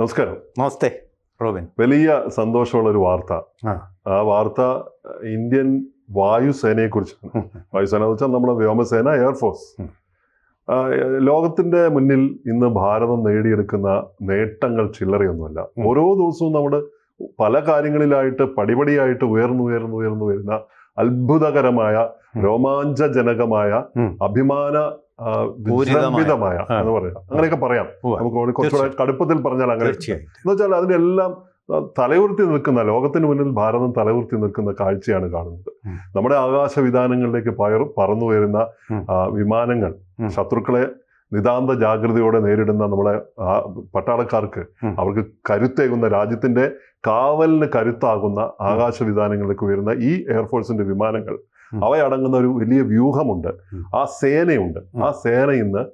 നമസ്കാരം. നമസ്തേ റോബിൻ. വലിയ സന്തോഷമുള്ള ഒരു വാർത്ത. ആ. വാർത്ത ഇന്ത്യൻ വായുസേനയെ കുറിച്ചാണ്. വായുസേന എന്ന് വെച്ചാൽ നമ്മുടെ വ്യോമസേന എയർഫോഴ്സ് ലോകത്തിന്റെ മുന്നിൽ ഇന്ന് ഭാരതം നേടിയെടുക്കുന്ന നേട്ടങ്ങൾ ചില്ലറയൊന്നുമല്ല. ഓരോ ദിവസവും നമ്മുടെ പല കാര്യങ്ങളിലായിട്ട് പടിപടിയായിട്ട് ഉയർന്നു ഉയർന്നു ഉയർന്നു വരുന്ന അത്ഭുതകരമായ രോമാഞ്ചജനകമായ അഭിമാന. വിജൃംഭിതമായ എന്ന് പറയാം. അങ്ങനെയൊക്കെ പറയാം. നമുക്ക് കുറച്ചുകൂടെ കടുപ്പത്തിൽ പറഞ്ഞാൽ അങ്ങനെ എന്ന് വെച്ചാൽ അതിനെല്ലാം തലയുർത്തി നിൽക്കുന്ന ലോകത്തിന് മുന്നിൽ ഭാരതം തലയുർത്തി നിൽക്കുന്ന കാഴ്ചയാണ് കാണുന്നത്. നമ്മുടെ ആകാശ വിധാനങ്ങളിലേക്ക് പയർ പറന്നു വരുന്ന വിമാനങ്ങൾ. ശത്രുക്കളെ നിതാന്ത ജാഗ്രതയോടെ നേരിടുന്ന നമ്മുടെ പട്ടാളക്കാർക്ക് അവർക്ക് കരുത്തേകുന്ന രാജ്യത്തിന്റെ കാവലിന് കരുത്താകുന്ന ആകാശ വിധാനങ്ങളിലേക്ക് വരുന്ന ഈ എയർഫോഴ്സിന്റെ വിമാനങ്ങൾ. അവയടങ്ങുന്ന ഒരു വലിയ വ്യൂഹമുണ്ട്. ആ സേനയുണ്ട്. ആ സേന ഇന്ന്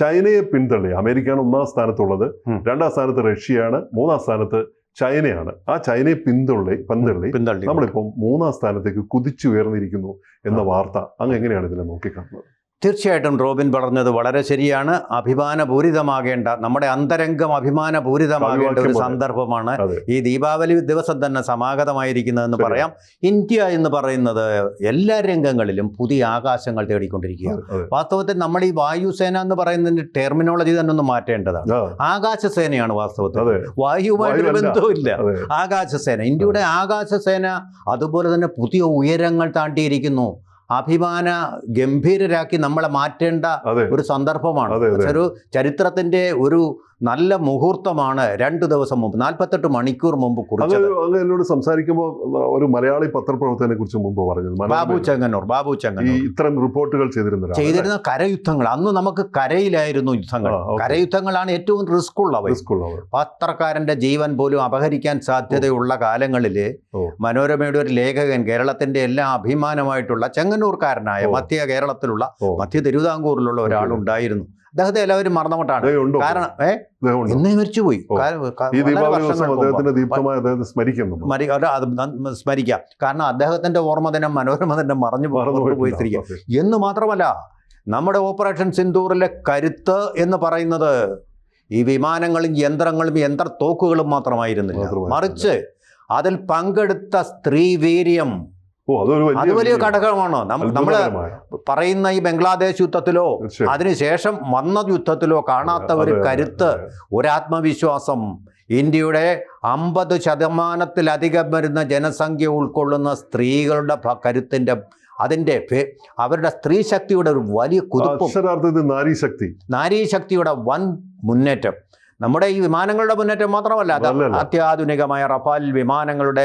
ചൈനയെ പിന്തള്ളി. അമേരിക്കയാണ് ഒന്നാം സ്ഥാനത്തുള്ളത്. രണ്ടാം സ്ഥാനത്ത് റഷ്യയാണ്. മൂന്നാം സ്ഥാനത്ത് ചൈനയാണ്. ആ ചൈനയെ പിന്തള്ളി പന്തള്ളി പിന്തള്ളി. നമ്മളിപ്പം മൂന്നാം സ്ഥാനത്തേക്ക് കുതിച്ചുയർന്നിരിക്കുന്നു എന്ന വാർത്ത അങ്ങ് എങ്ങനെയാണ് ഇതിനെ നോക്കിക്കാണുന്നത്? തീർച്ചയായിട്ടും റോബിൻ പറഞ്ഞത് വളരെ ശരിയാണ്. അഭിമാനപൂരിതമാകേണ്ട നമ്മുടെ അന്തരംഗം അഭിമാനപൂരിതമാകേണ്ട ഒരു സന്ദർഭമാണ് ഈ ദീപാവലി ദിവസം തന്നെ സമാഗതമായിരിക്കുന്നതെന്ന്. പറയാം. ഇന്ത്യ എന്ന് പറയുന്നത് എല്ലാ രംഗങ്ങളിലും പുതിയ ആകാശങ്ങൾ തേടിക്കൊണ്ടിരിക്കുകയാണ്. വാസ്തവത്തിൽ നമ്മൾ ഈ വായുസേന എന്ന് പറയുന്നതിന്റെ ടെർമിനോളജി തന്നെ ഒന്ന് മാറ്റേണ്ടതാണ്. ആകാശസേനയാണ് വാസ്തവത്തിൽ. വായുവായിട്ട് ബന്ധമില്ല ആകാശസേന. ഇന്ത്യയുടെ ആകാശസേന അതുപോലെ തന്നെ പുതിയ ഉയരങ്ങൾ താണ്ടിയിരിക്കുന്നു. അഭിമാന ഗംഭീരരാക്കി നമ്മളെ മാറ്റേണ്ട ഒരു സന്ദർഭമാണ്. ഒരു ചരിത്രത്തിന്റെ ഒരു നല്ല മുഹൂർത്തമാണ് രണ്ടു ദിവസം മുമ്പ് നാൽപ്പത്തെട്ട് മണിക്കൂർ മുമ്പ് കുറിച്ചത് അങ്ങ് എന്നോട് സംസാരിക്കുമ്പോൾ ഒരു മലയാളി പത്രപ്രവർത്തകനെ കുറിച്ച് മുമ്പ് പറഞ്ഞത് ബാബു ചെങ്ങന്നൂർ ബാബു ചെങ്ങന്നൂർ ഇത്തരം റിപ്പോർട്ടുകൾ ചെയ്തിരുന്ന. ചെയ്തിരുന്ന കരയുദ്ധങ്ങൾ അന്ന് നമുക്ക് കരയിലായിരുന്നു യുദ്ധങ്ങൾ കരയുദ്ധങ്ങളാണ് ഏറ്റവും റിസ്ക് ഉള്ളവ റിസ്ക് ഉള്ളവർ. പത്രക്കാരന്റെ ജീവൻ പോലും അപഹരിക്കാൻ സാധ്യതയുള്ള കാലങ്ങളിൽ. മനോരമയുടെ ഒരു ലേഖകൻ കേരളത്തിന്റെ എല്ലാ അഭിമാനമായിട്ടുള്ള ചെങ്ങന്നൂർക്കാരനായ. മധ്യ കേരളത്തിലുള്ള. മധ്യ തിരുവിതാംകൂറിലുള്ള ഒരാളുണ്ടായിരുന്നു അദ്ദേഹത്തെ എല്ലാവരും ഉണ്ടോ? കാരണം? ഇന്നേ മരിച്ചുപോയി സ്മരിക്കാം. കാരണം അദ്ദേഹത്തിന്റെ ഓർമ്മ തന്നെ മനോരമ തന്നെ മറഞ്ഞു. പോയിരിക്കുക എന്ന് മാത്രമല്ല നമ്മുടെ ഓപ്പറേഷൻ സിന്ദൂറിലെ കരുത്ത് എന്ന് പറയുന്നത് ഈ വിമാനങ്ങളും യന്ത്രങ്ങളും യന്ത്ര തോക്കുകളും മാത്രമായിരുന്നില്ല. മറിച്ച് അതിൽ പങ്കെടുത്ത സ്ത്രീ വീര്യം ഓ അതൊരു അത് വലിയ വലിയ നമ്മൾ പറയുന്ന ഈ ബംഗ്ലാദേശ് യുദ്ധത്തിലോ അതിനുശേഷം വന്ന യുദ്ധത്തിലോ കാണാത്ത ഒരു കരുത്ത്. ഒരാത്മവിശ്വാസം ഇന്ത്യയുടെ അമ്പത് ശതമാനത്തിലധികം വരുന്ന ജനസംഖ്യ ഉൾക്കൊള്ളുന്ന സ്ത്രീകളുടെ കരുത്തിന്റെ അതിന്റെ അതിന്റെ അവരുടെ സ്ത്രീ ശക്തിയുടെ ഒരു വലിയ കുതിപ്പും നാരീശക്തി നാരീശക്തിയുടെ വൻ മുന്നേറ്റം. നമ്മുടെ ഈ വിമാനങ്ങളുടെ മുന്നേറ്റം മാത്രമല്ല അത്. അത്യാധുനികമായ റഫാൽ വിമാനങ്ങളുടെ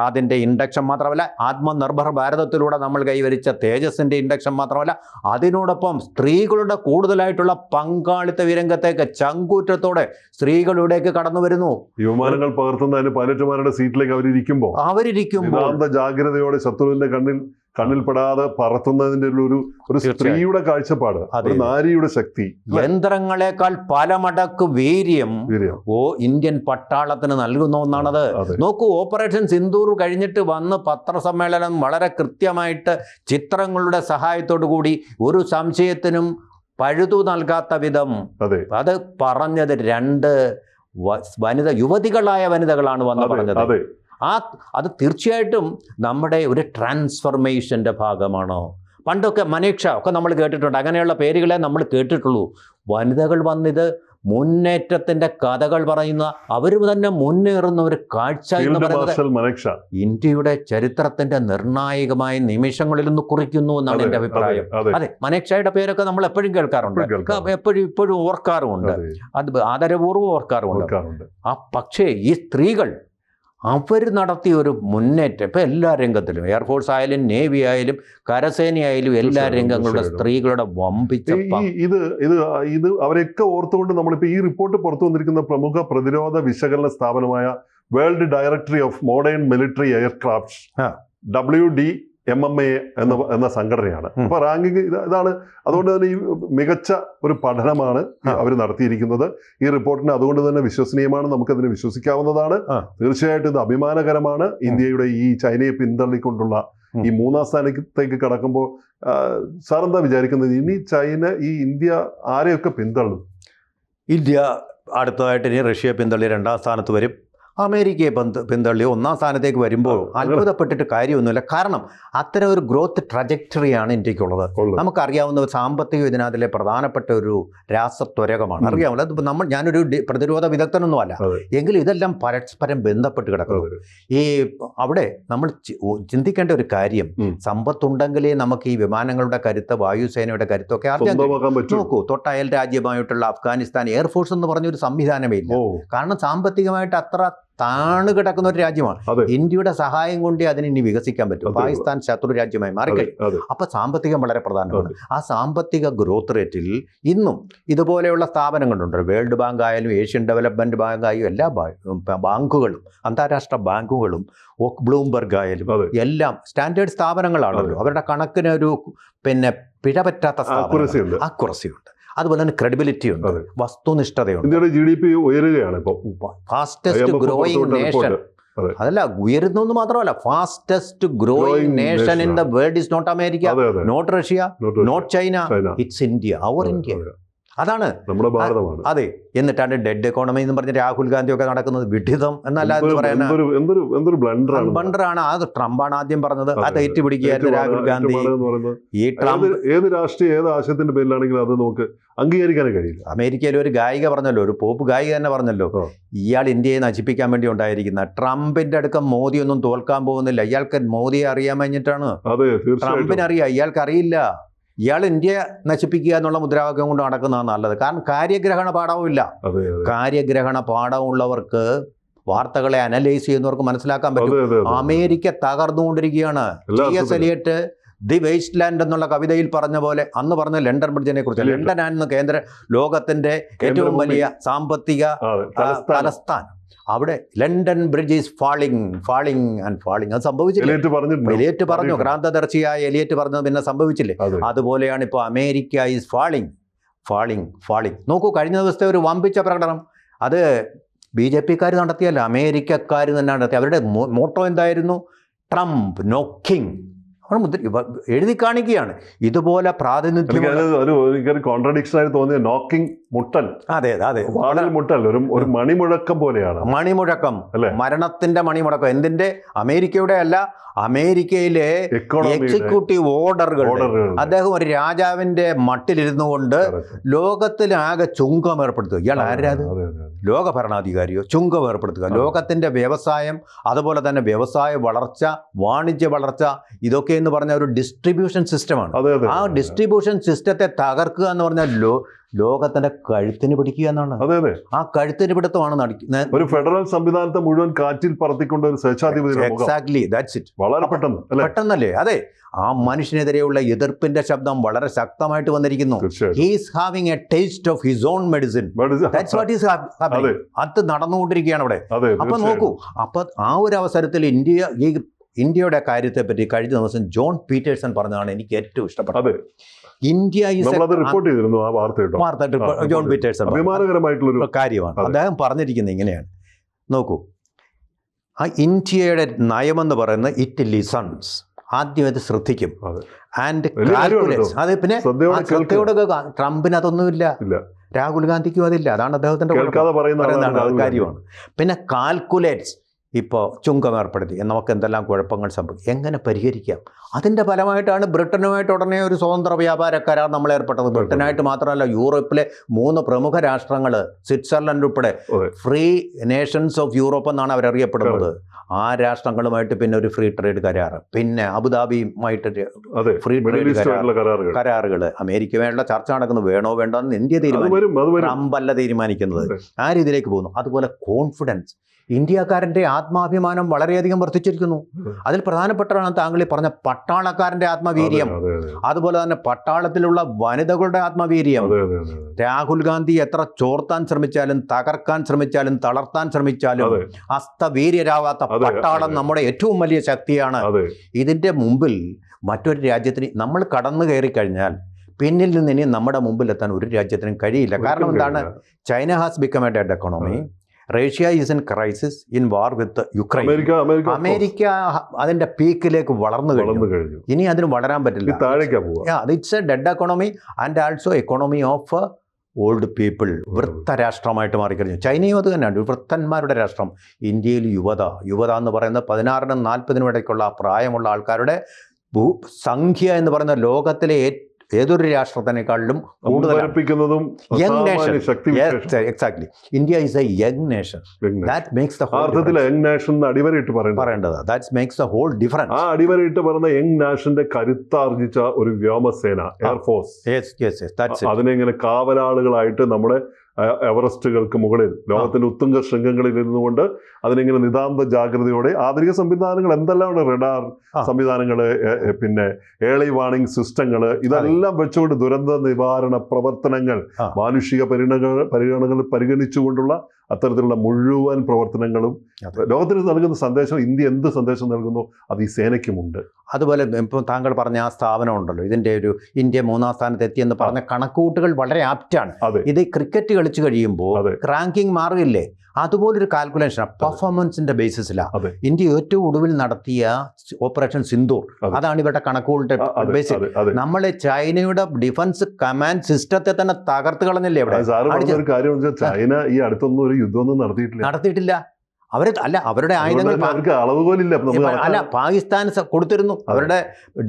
അതിന്റെ ഇൻഡക്ഷൻ മാത്രമല്ല ആത്മനിർഭർ ഭാരതത്തിലൂടെ നമ്മൾ കൈവരിച്ച തേജസിന്റെ ഇൻഡക്ഷൻ മാത്രമല്ല അതിനോടൊപ്പം സ്ത്രീകളുടെ കൂടുതലായിട്ടുള്ള പങ്കാളിത്ത വിരംഗത്തേക്ക് ചങ്കൂറ്റത്തോടെ സ്ത്രീകളിലേക്ക് കടന്നു വരുന്നു. വിമാനങ്ങൾ പകർത്തുന്നതിന് പൈലറ്റുമാരുടെ സീറ്റിലേക്ക് അവരിരിക്കുമ്പോൾ അവരിരിക്കുമ്പോൾ ജാഗ്രതയോടെ ശത്രുവിന്റെ കണ്ണിൽ കണ്ണിൽപ്പെടാതെ പറത്തുന്നതിന്റെ ഒരു ഒരു സ്ത്രീയുടെ കാഴ്ചപ്പാട്. ഒരു നാരിയുടെ ശക്തി യന്ത്രങ്ങളെക്കാൾ പല മടക്ക് വീര്യം. ഓ ഇന്ത്യൻ പട്ടാളത്തിന് നൽകുന്ന ഒന്നാണത് നോക്കൂ ഓപ്പറേഷൻ സിന്ദൂർ കഴിഞ്ഞിട്ട് വന്ന് പത്രസമ്മേളനം വളരെ കൃത്യമായിട്ട് ചിത്രങ്ങളുടെ സഹായത്തോടു കൂടി ഒരു സംശയത്തിനും പഴുതു നൽകാത്ത വിധം അതെ. അത് പറഞ്ഞത് രണ്ട് വനിത യുവതികളായ വനിതകളാണ് വന്ന് പറഞ്ഞത്. ആ അത് തീർച്ചയായിട്ടും നമ്മുടെ ഒരു ട്രാൻസ്ഫർമേഷന്റെ ഭാഗമാണോ? പണ്ടൊക്കെ മനീക്ഷ ഒക്കെ നമ്മൾ കേട്ടിട്ടുണ്ട്. അങ്ങനെയുള്ള പേരുകളെ നമ്മൾ കേട്ടിട്ടുള്ളൂ. വനിതകൾ വന്നിത് മുന്നേറ്റത്തിന്റെ കഥകൾ പറയുന്ന അവർ തന്നെ മുന്നേറുന്ന ഒരു കാഴ്ച എന്ന് പറയുന്നത് ഇന്ത്യയുടെ ചരിത്രത്തിന്റെ നിർണായകമായ നിമിഷങ്ങളിൽ നിന്ന് കുറിക്കുന്നു എന്നാണ് എന്റെ അഭിപ്രായം. അതെ മനേക്ഷയുടെ പേരൊക്കെ നമ്മൾ എപ്പോഴും കേൾക്കാറുണ്ട്. എപ്പോഴും ഇപ്പോഴും ഓർക്കാറുമുണ്ട്. അത്. ആദരപൂർവം ഓർക്കാറുമുണ്ട്. ആ പക്ഷേ ഈ സ്ത്രീകൾ അവർ നടത്തിയ ഒരു മുന്നേറ്റം ഇപ്പം എല്ലാ രംഗത്തിലും എയർഫോഴ്സ് ആയാലും നേവി ആയാലും കരസേനയായാലും എല്ലാ രംഗങ്ങളുടെ സ്ത്രീകളുടെ വമ്പിച്ച ഇത് ഇത് ഇത് അവരെയൊക്കെ ഓർത്തുകൊണ്ട് നമ്മളിപ്പോൾ ഈ റിപ്പോർട്ട് പുറത്തു വന്നിരിക്കുന്ന പ്രമുഖ പ്രതിരോധ വിശകലന സ്ഥാപനമായ world directory of modern military aircraft. W D M M A എന്ന എന്ന സംഘടനയാണ്. അപ്പൊ റാങ്കിങ് ഇതാണ്. അതുകൊണ്ട് തന്നെ ഈ മികച്ച ഒരു പഠനമാണ് അവർ നടത്തിയിരിക്കുന്നത്. ഈ റിപ്പോർട്ടിന് അതുകൊണ്ട് തന്നെ വിശ്വസനീയമാണ് നമുക്ക് അതിന് വിശ്വസിക്കാവുന്നതാണ് തീർച്ചയായിട്ടും ഇത് അഭിമാനകരമാണ്. ഇന്ത്യയുടെ ഈ ചൈനയെ പിന്തള്ളിക്കൊണ്ടുള്ള ഈ മൂന്നാം സ്ഥാനത്തേക്ക് കടക്കുമ്പോൾ സാർ എന്താ വിചാരിക്കുന്നത്? ഇനി ചൈന ഈ ഇന്ത്യ ആരെയൊക്കെ പിന്തള്ളും? ഇന്ത്യ അടുത്തതായിട്ട് ഇനി റഷ്യ പിന്തള്ളി രണ്ടാം സ്ഥാനത്ത് വരും. അമേരിക്കയെ പന്ത് പിന്തള്ളി. ഒന്നാം സ്ഥാനത്തേക്ക് വരുമ്പോൾ. അത്ഭുതപ്പെട്ടിട്ട് കാര്യമൊന്നുമില്ല. കാരണം അത്തരം ഒരു ഗ്രോത്ത് ട്രജക്ടറിയാണ് ഇന്ത്യക്കുള്ളത്. നമുക്കറിയാവുന്ന സാമ്പത്തിക ഇതിനകത്തിലെ പ്രധാനപ്പെട്ട ഒരു രാസത്വരകമാണ്. അറിയാമല്ലോ? അതിപ്പോൾ നമ്മൾ ഞാനൊരു പ്രതിരോധ വിദഗ്ധനൊന്നും അല്ല എങ്കിലും ഇതെല്ലാം പരസ്പരം ബന്ധപ്പെട്ട് കിടക്കുന്നു. ഈ അവിടെ നമ്മൾ ചിന്തിക്കേണ്ട ഒരു കാര്യം. സമ്പത്തുണ്ടെങ്കിലേ നമുക്ക് ഈ വിമാനങ്ങളുടെ കരുത്ത് വായുസേനയുടെ കരുത്തൊക്കെ നോക്കൂ തൊട്ടയൽ രാജ്യമായിട്ടുള്ള അഫ്ഗാനിസ്ഥാൻ എയർഫോഴ്സ് എന്ന് പറഞ്ഞൊരു സംവിധാനമേ ഇല്ല. കാരണം സാമ്പത്തികമായിട്ട് അത്ര താണ് കിടക്കുന്ന ഒരു രാജ്യമാണ്. ഇന്ത്യയുടെ സഹായം കൊണ്ടേ അതിന് ഇനി വികസിക്കാൻ പറ്റും. പാകിസ്ഥാൻ ശത്രു രാജ്യമായി മാറിക്കഴിഞ്ഞു. അപ്പൊ സാമ്പത്തികം വളരെ പ്രധാനമാണ്. ആ സാമ്പത്തിക ഗ്രോത്ത് റേറ്റിൽ ഇന്നും ഇതുപോലെയുള്ള സ്ഥാപനങ്ങളുണ്ട്. വേൾഡ് ബാങ്ക് ആയാലും ഏഷ്യൻ ഡെവലപ്മെന്റ് ബാങ്ക് ആയാലും എല്ലാ ബാങ്കുകളും അന്താരാഷ്ട്ര ബാങ്കുകളും ബ്ലൂംബർഗ് ആയാലും എല്ലാം സ്റ്റാൻഡേർഡ് സ്ഥാപനങ്ങളാണല്ലോ. അവരുടെ കണക്കിന് ഒരു പിന്നെ പിഴ പറ്റാത്ത അതുപോലെ തന്നെ ക്രെഡിബിലിറ്റി ഉണ്ട്. വസ്തുനിഷ്ഠതയുണ്ട്. ഇന്ത്യയുടെ ജി ഡി പി ഉയരുകയാണ് ഫാസ്റ്റസ്റ്റ് ഗ്രോയിങ് നേഷൻ അതല്ല ഉയരുന്നു എന്ന് മാത്രമല്ല fastest growing nation in the world is not America not Russia not China. It's India our India. അതാണ്. നമ്മുടെ ഭാരതമാണ്. അതെ. എന്നിട്ടാണ് ഡെഡ് എക്കോണമി എന്ന് പറഞ്ഞ് രാഹുൽ ഗാന്ധി ഒക്കെ നടക്കുന്നത് വിഡിതം എന്നല്ല എന്ന് പറയാൻ ബ്ലണ്ടറാണ് അത് ട്രംപാണ് ആദ്യം പറഞ്ഞത്. അതെ. ഏറ്റുപിടിക്കുകയായിരുന്നു രാഹുൽ ഗാന്ധി. ഈ ട്രംപ് ഏത് രാഷ്ട്രീയ ഏത് ആശയത്തിന്റെ പേരിലാണെങ്കിലും അത് നമുക്ക് അംഗീകരിക്കാനേ കഴിയില്ല. അമേരിക്കയിൽ ഒരു ഗായിക പറഞ്ഞല്ലോ ഒരു പോപ്പ് ഗായിക തന്നെ പറഞ്ഞല്ലോ. ഇയാൾ ഇന്ത്യയെ നശിപ്പിക്കാൻ വേണ്ടി ഉണ്ടായിരിക്കുന്ന. ട്രംപിന്റെ അടുക്കം മോദി ഒന്നും തോൽക്കാൻ പോകുന്നില്ല. ഇയാൾക്ക് മോദിയെ അറിയാൻ കഴിഞ്ഞിട്ടാണ്. അതെ ട്രംപിന് അറിയാം. ഇയാൾക്ക് അറിയില്ല. ഇയാൾ ഇന്ത്യ നശിപ്പിക്കുക എന്നുള്ള മുദ്രാവാക്യം കൊണ്ട് നടക്കുന്നതാണ് നല്ലത്. കാരണം കാര്യഗ്രഹണ പാഠവുമില്ല കാര്യഗ്രഹണ പാഠമുള്ളവർക്ക് വാർത്തകളെ അനലൈസ് ചെയ്യുന്നവർക്ക് മനസ്സിലാക്കാൻ പറ്റും. America തകർന്നുകൊണ്ടിരിക്കുകയാണ്. T S Eliot the Waste Land എന്നുള്ള കവിതയിൽ പറഞ്ഞ പോലെ അന്ന് പറഞ്ഞ ലണ്ടൻ ബ്രിഡ്ജിനെ കുറിച്ച്. ലണ്ടൻ. ആണെന്ന് കേന്ദ്ര ലോകത്തിന്റെ ഏറ്റവും വലിയ സാമ്പത്തിക തലസ്ഥാനം. അവിടെ London Bridge is falling falling and falling. അത് സംഭവിച്ചില്ലേ? എലിയറ്റ് പറഞ്ഞു. ക്രാന്തദർശിയായ എലിയറ്റ് പറഞ്ഞത് പിന്നെ സംഭവിച്ചില്ലേ? അതുപോലെയാണ് ഇപ്പോൾ America is falling. Falling falling. നോക്കൂ കഴിഞ്ഞ ദിവസത്തെ ഒരു വമ്പിച്ച പ്രകടനം. അത് ബി ജെ പിക്കാർ നടത്തിയല്ല അമേരിക്കക്കാർ തന്നെ നടത്തി അവരുടെ മോട്ടോ എന്തായിരുന്നു? ട്രംപ് നോക്കിങ് അവർ മുദ്ര എഴുതി കാണിക്കുകയാണ്. ഇതുപോലെ പ്രാതിനിധ്യം കോൺട്രഡിക്ഷൻ ആയി തോന്നിയ നോക്കിംഗ് മുട്ടൽ. അതെ അതെ, വാളിൽ മുട്ടൽ. ഒരു ഒരു മണിമുഴക്കം പോലെയാണ്. മണിമുഴക്കം. അല്ലെ? മരണത്തിന്റെ മണിമുഴക്കം. എന്തിന്റെ? അമേരിക്കയുടെ അല്ല അമേരിക്കയിലെ എക്സിക്യൂട്ടീവ് ഓർഡറുകൾ അദ്ദേഹം ഒരു രാജാവിന്റെ മട്ടിലിരുന്നു കൊണ്ട് ലോകത്തിലാകെ ചുങ്കം ഏർപ്പെടുത്തുക. ഇയാൾ ആരാ അത് ലോക ഭരണാധികാരിയോ? ചുങ്കം ഏർപ്പെടുത്തുക. ലോകത്തിന്റെ വ്യവസായം അതുപോലെ തന്നെ വ്യവസായ വളർച്ച വാണിജ്യ വളർച്ച ഇതൊക്കെ എന്ന് പറഞ്ഞ ഒരു ഡിസ്ട്രിബ്യൂഷൻ സിസ്റ്റമാണ് ആ ഡിസ്ട്രിബ്യൂഷൻ സിസ്റ്റത്തെ തകർക്കുക എന്ന് പറഞ്ഞാൽ ലോകത്തിന്റെ കഴുത്തിന് പിടിക്കുക എന്നാണ്. അതെ അതെ. ആ കഴുത്തിന് പിടുത്തമാണ് നടക്കുന്നത് ഒരു ഫെഡറൽ സംവിധാനത്തെ മുഴുവൻ കാറ്റിൽ പറത്തിക്കൊണ്ട് ഒരു എക്സാക്ട്ലി ദാറ്റ്സ് ഇറ്റ് വളരെ പെട്ടെന്ന് പെട്ടെന്നല്ലേ? അതെ. ആ മനുഷ്യനെതിരെയുള്ള എതിർപ്പിന്റെ ശബ്ദം വളരെ ശക്തമായിട്ട് വന്നിരിക്കുന്നു. He's having a taste of his own medicine that's what is അതെ. നടന്നുകൊണ്ടിരിക്കുകയാണ് അവിടെ. അപ്പൊ നോക്കൂ അപ്പൊ ആ ഒരു അവസരത്തിൽ ഇന്ത്യ ഈ ഇന്ത്യയുടെ കാര്യത്തെ പറ്റി കഴിഞ്ഞ ദിവസം ജോൺ പീറ്റേഴ്സൺ പറഞ്ഞതാണ് എനിക്ക് ഏറ്റവും ഇഷ്ടപ്പെട്ടത്. ഇന്ത്യ റിപ്പോർട്ട് ചെയ്തിരുന്നു ആ വാർത്ത വാർത്ത ജോൺ പീറ്റേഴ്സൺ അഭിമാനകരമായിട്ടുള്ളൊരു കാര്യമാണ്. അദ്ദേഹം പറഞ്ഞിരിക്കുന്നത് ഇങ്ങനെയാണ്. നോക്കൂ. ആ ഇന്ത്യയുടെ നയമെന്ന് പറയുന്നത് ഇറ്റ് ലിസൺസ് ആദ്യം ഇത് ശ്രദ്ധിക്കും. അതെ. ആൻഡ് അതെ കാൽക്കുലേറ്റ്സ് അത് പിന്നെ ശ്രദ്ധയോടെ. ട്രംപിന് അതൊന്നുമില്ല. രാഹുൽ ഗാന്ധിക്കും അതില്ല. അതാണ് അദ്ദേഹത്തിന്റെ അത് കാര്യമാണ്. പിന്നെ കാൽക്കുലേറ്റ്സ് ഇപ്പോൾ ചുങ്കം ഏർപ്പെടുത്തി നമുക്ക് എന്തെല്ലാം കുഴപ്പങ്ങൾ സംഭവിക്കും? എങ്ങനെ പരിഹരിക്കാം? അതിന്റെ ഫലമായിട്ടാണ് ബ്രിട്ടനുമായിട്ട് ഉടനെ ഒരു സ്വതന്ത്ര വ്യാപാര കരാർ നമ്മൾ ഏർപ്പെട്ടത്. ബ്രിട്ടനായിട്ട് മാത്രമല്ല യൂറോപ്പിലെ മൂന്ന് പ്രമുഖ രാഷ്ട്രങ്ങൾ സ്വിറ്റ്സർലൻഡ് ഉൾപ്പെടെ ഫ്രീ നേഷൻസ് ഓഫ് യൂറോപ്പ് എന്നാണ് അവരറിയപ്പെടുന്നത്. ആ രാഷ്ട്രങ്ങളുമായിട്ട് പിന്നെ ഒരു ഫ്രീ ട്രേഡ് കരാർ പിന്നെ അബുദാബിയുമായിട്ട് ഫ്രീ ട്രേഡ് കരാറുകൾ. അമേരിക്കയുമായിട്ടുള്ള ചർച്ച നടക്കുന്നത് വേണോ വേണ്ടോ എന്ന് ഇന്ത്യ വരും ട്രംപ് അല്ല തീരുമാനിക്കുന്നത്. ആ രീതിയിലേക്ക് പോകുന്നു. അതുപോലെ കോൺഫിഡൻസ് ഇന്ത്യക്കാരന്റെ ആത്മാഭിമാനം വളരെയധികം വർദ്ധിച്ചിരിക്കുന്നു. അതിൽ പ്രധാനപ്പെട്ടതാണ് താങ്കൾ ഈ പറഞ്ഞ പട്ടാളക്കാരന്റെ ആത്മവീര്യം. അതെ അതെ അതുപോലെ തന്നെ പട്ടാളത്തിലുള്ള വനിതകളുടെ ആത്മവീര്യം. രാഹുൽ ഗാന്ധി എത്ര ചോർത്താൻ ശ്രമിച്ചാലും തകർക്കാൻ ശ്രമിച്ചാലും തളർത്താൻ ശ്രമിച്ചാലും അസ്തവീര്യരാവാത്ത പട്ടാളം നമ്മുടെ ഏറ്റവും വലിയ ശക്തിയാണ്. ഇതിന്റെ മുമ്പിൽ മറ്റൊരു രാജ്യത്തിന് നമ്മൾ കടന്നു കയറി കഴിഞ്ഞാൽ പിന്നിൽ നിന്ന് ഇനി നമ്മുടെ മുമ്പിൽ എത്താൻ ഒരു രാജ്യത്തിനും കഴിയില്ല. കാരണം എന്താണ്? China has become a dead economy Russia is in crisis in war with Ukraine America America അതിന്റെ പീക്കിലേക്ക് വളർന്നു കഴിഞ്ഞു. കഴിഞ്ഞു. ഇനി അതിന് വളരാൻ പറ്റില്ല. താഴേക്കാ പോവുക. It's a dead economy and also economy of old people വൃത്ത രാഷ്ട്രമായിട്ട് മാറിക്കഴിഞ്ഞു. ചൈനയും അത് തന്നെയാണ്. വൃത്തന്മാരുടെ രാഷ്ട്രം. ഇന്ത്യയിൽ യുവത. യുവത എന്ന് പറയുന്നത് പതിനാറിനും നാൽപ്പതിനും ഇടയ്ക്കുള്ള പ്രായമുള്ള ആൾക്കാരുടെ ഭൂ- സംഖ്യ എന്ന് പറയുന്ന ലോകത്തിലെ ഏ- ഏതൊരു രാഷ്ട്രത്തിനേക്കാളിലും കൂടുതൽ young nation. Exactly India is a young nation. That makes the അർത്ഥത്തിൽ യങ് നേഷൻ അടിവരയിട്ട് പറയേണ്ടത്. That makes the whole difference ആ അടിവരയിട്ട് പറയുന്ന യങ് നാഷന്റെ കരുത്താർജിച്ച ഒരു വ്യോമസേന എയർഫോഴ്സ് അതിനെ ഇങ്ങനെ കാവലാളുകളായിട്ട് നമ്മുടെ എവറസ്റ്റുകൾക്ക് മുകളിൽ ലോകത്തിന്റെ ഉത്തുംഗ ശൃംഗങ്ങളിൽ ഇരുന്നുകൊണ്ട് അതിനിങ്ങനെ നിതാന്ത ജാഗ്രതയോടെ ആധുനിക സംവിധാനങ്ങൾ എന്തെല്ലാം റഡാർ സംവിധാനങ്ങൾ പിന്നെ ഏളി വാണിംഗ് സിസ്റ്റങ്ങൾ ഇതെല്ലാം വെച്ചുകൊണ്ട് ദുരന്ത നിവാരണ പ്രവർത്തനങ്ങൾ മാനുഷിക പരിഗണന പരിഗണനകൾ പരിഗണിച്ചുകൊണ്ടുള്ള അത്തരത്തിലുള്ള മുഴുവൻ പ്രവർത്തനങ്ങളും. ലോകത്തിന് നൽകുന്ന സന്ദേശം ഇന്ത്യ എന്ത് സന്ദേശം നൽകുന്നു അത് ഈ സേനയ്ക്കുമുണ്ട്. അതുപോലെ ഇപ്പം താങ്കൾ പറഞ്ഞ ആ സ്ഥാപനം ഉണ്ടല്ലോ. ഇതിന്റെ ഒരു ഇന്ത്യ മൂന്നാം സ്ഥാനത്ത് എത്തിയെന്ന് പറഞ്ഞ കണക്കുകൂട്ടുകൾ വളരെ ആപ്റ്റാണ്. ഇത് ക്രിക്കറ്റ് കളിച്ചു കഴിയുമ്പോൾ. റാങ്കിങ് മാറില്ലേ അതുപോലൊരു കാൽക്കുലേഷനാണ് പെർഫോമൻസിന്റെ ബേസിസിലാണ്. ഇന്ത്യ ഏറ്റവും ഒടുവിൽ നടത്തിയ ഓപ്പറേഷൻ സിന്ധൂർ അതാണ് ഇവരുടെ കണക്കുകളുടെ അതെ നമ്മളെ ചൈനയുടെ ഡിഫൻസ് കമാൻഡ് സിസ്റ്റത്തെ തന്നെ തകർത്ത് കളഞ്ഞല്ലേ ഇവിടെ? ചൈന ഈ അടുത്തൊന്നും ഒരു യുദ്ധമൊന്നും നടത്തിയിട്ടില്ല. നടത്തിയിട്ടില്ല. അവർ അല്ല അവരുടെ ആയുധങ്ങൾ അളവുപോലില്ല അല്ല പാകിസ്ഥാൻ കൊടുത്തിരുന്നു. അവരുടെ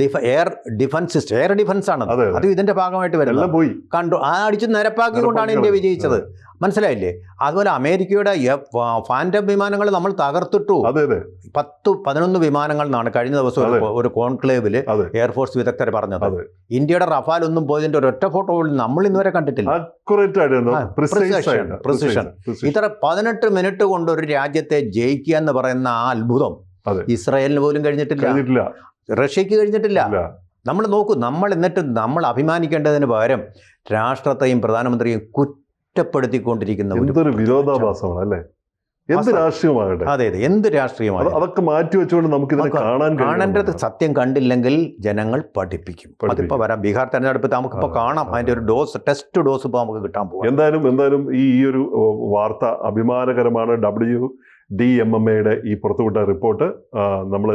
ഡിഫ air defence system air defence ആണ് അതെ, ഇതിന്റെ ഭാഗമായിട്ട് വരുന്നത്. പോയി. കണ്ടു. ആ അടിച്ച് നിരപ്പാക്കിക്കൊണ്ടാണ് ഇന്ത്യ വിജയിച്ചത്. മനസ്സിലായില്ലേ? അതുപോലെ അമേരിക്കയുടെ ഫാന്റം വിമാനങ്ങൾ നമ്മൾ തകർത്തിട്ടു. പത്ത് പതിനൊന്ന് വിമാനങ്ങൾ എന്നാണ് കഴിഞ്ഞ ദിവസം ഒരു കോൺക്ലേവിൽ കോൺക്ലേവിൽ എയർഫോഴ്സ് വിദഗ്ധർ പറഞ്ഞത്. ഇന്ത്യയുടെ റഫാൽ ഒന്നും പോയതിന്റെ ഒരൊറ്റ ഫോട്ടോ പോലും നമ്മൾ ഇന്നുവരെ കണ്ടിട്ടില്ല. ഇത്ര പതിനെട്ട് മിനിറ്റ് കൊണ്ട് ഒരു രാജ്യത്തെ ജയിക്കുക എന്ന് പറയുന്ന ആ അത്ഭുതം അതെ. ഇസ്രായേലിന് പോലും കഴിഞ്ഞിട്ടില്ല. റഷ്യക്ക് കഴിഞ്ഞിട്ടില്ല. നമ്മൾ നോക്കൂ നമ്മൾ എന്നിട്ട് നമ്മൾ അഭിമാനിക്കേണ്ടതിന് പകരം രാഷ്ട്രത്തെയും പ്രധാനമന്ത്രിയും കുറ്റപ്പെടുത്തിക്കൊണ്ടിരിക്കുന്ന എന്തൊരു വിരോധാഭാസമാണ് അല്ലേ? എന്ത്. രാഷ്ട്രീയമാകട്ടെ. അതെ അതെ എന്ത് രാഷ്ട്രീയമാണ് അതൊക്കെ മാറ്റി വെച്ചുകൊണ്ട് നമുക്ക് കാണാൻ കാണേണ്ടത് സത്യം കണ്ടില്ലെങ്കിൽ ജനങ്ങൾ പഠിപ്പിക്കും. അതിപ്പോ വരാം. ബീഹാർ തെരഞ്ഞെടുപ്പ് നമുക്കിപ്പോൾ കാണാം. അതെ. അതിന്റെ ഒരു ഡോസ് ടെസ്റ്റ് ഡോസ് ഇപ്പോൾ നമുക്ക് കിട്ടാൻ പോകും എന്തായാലും എന്തായാലും ഈ ഒരു വാർത്ത അഭിമാനകരമാണ്. ഡബ്ല്യു ഡി എം എം എയുടെ ഈ പുറത്തുവിട്ട റിപ്പോർട്ട് നമ്മൾ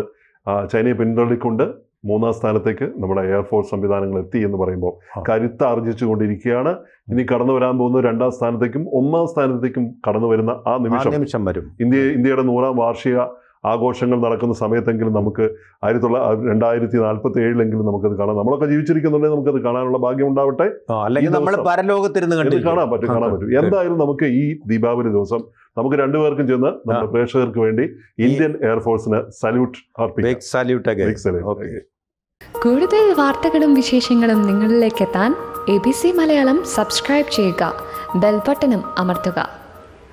ചൈനയെ പിന്തള്ളിക്കൊണ്ട് മൂന്നാം സ്ഥാനത്തേക്ക് നമ്മുടെ എയർഫോഴ്സ് സംവിധാനങ്ങൾ എത്തി എന്ന് പറയുമ്പോൾ കരുത്ത് ആർജിച്ചുകൊണ്ടിരിക്കുകയാണ് കൊണ്ടിരിക്കുകയാണ് ഇനി കടന്നു വരാൻ പോകുന്ന രണ്ടാം സ്ഥാനത്തേക്കും ഒന്നാം സ്ഥാനത്തേക്കും കടന്നു വരുന്ന ആ നിമിഷം. നിമിഷം വരും. ഇന്ത്യ ഇന്ത്യയുടെ നൂറാം വാർഷിക ആഘോഷങ്ങൾ നടക്കുന്ന സമയത്തെങ്കിലും നമുക്ക് ആയിരത്തി തൊള്ളായിരത്തി രണ്ടായിരത്തി നാൽപ്പത്തി ഏഴിലെങ്കിലും നമുക്കത് കാണാം. നമ്മളൊക്കെ ജീവിച്ചിരിക്കുന്നുണ്ടെങ്കിൽ നമുക്കത് കാണാനുള്ള ഭാഗ്യം ഉണ്ടാവട്ടെ. അല്ലെങ്കിൽ നമ്മൾ പരലോകത്തിരുന്ന് കാണാൻ പറ്റും കാണാൻ പറ്റും. എന്തായാലും നമുക്ക് ഈ ദീപാവലി ദിവസം നമുക്ക് രണ്ടുപേർക്കും ചെന്ന് നമ്മുടെ പ്രേക്ഷകർക്ക് വേണ്ടി ഇന്ത്യൻ എയർഫോഴ്സിന് സല്യൂട്ട് അർപ്പിക്കാം. Salute Big salute. കൂടുതൽ വാർത്തകളും വിശേഷങ്ങളും നിങ്ങളിലേക്ക് എത്താൻ A B C Malayalam subscribe ചെയ്യുക. ബെൽബട്ടനും അമർത്തുക.